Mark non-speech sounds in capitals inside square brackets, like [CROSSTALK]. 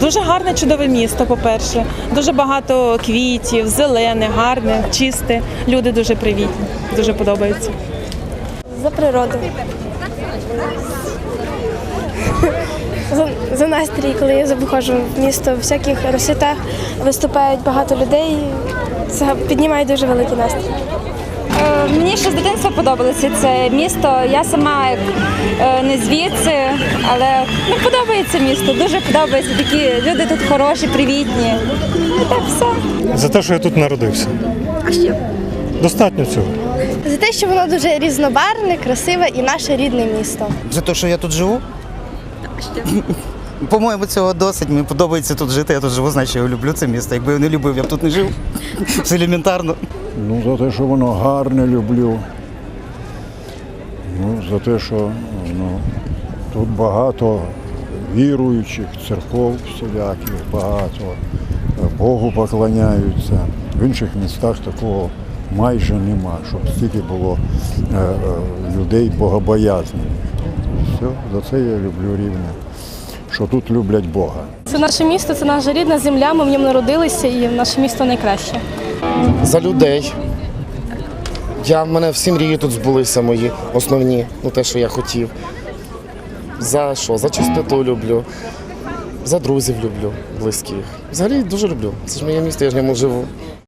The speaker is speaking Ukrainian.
Дуже гарне, чудове місто, по-перше. Дуже багато квітів, зелене, гарне, чисте. Люди дуже привітні, дуже подобається. За природу. За, за настрій, коли я виходжу в місто, в всяких розсвітах виступають багато людей. Це піднімає дуже великий настрій. Мені ще з дитинства подобалося це місто. Я сама е, не звідси, але ну, подобається місто. Дуже подобається. Такі люди тут хороші, привітні. І так все. За те, що я тут народився. А ще? Достатньо цього. За те, що воно дуже різнобарвне, красиве і наше рідне місто. За те, що я тут живу? [LAUGHS] По-моєму, цього досить. Мені подобається тут жити. Я тут живу, значить я люблю це місто. Якби я не любив, я б тут не жив. Це елементарно. Ну, за те, що воно гарне люблю. Ну, за те, що ну, тут багато віруючих, церков всіляких, багато. Богу поклоняються. В інших містах такого майже нема, щоб стільки було е, е, людей богобоязних. Все, за це я люблю рівне, що тут люблять Бога. Це наше місто, це наша рідна земля. Ми в ньому народилися, і наше місто найкраще. За людей. Я, в мене всі мрії тут збулися мої основні, ну те, що я хотів. За що? За чистоту люблю, за друзів люблю, близьких. Взагалі дуже люблю. Це ж моє місто, я ж в ньому живу.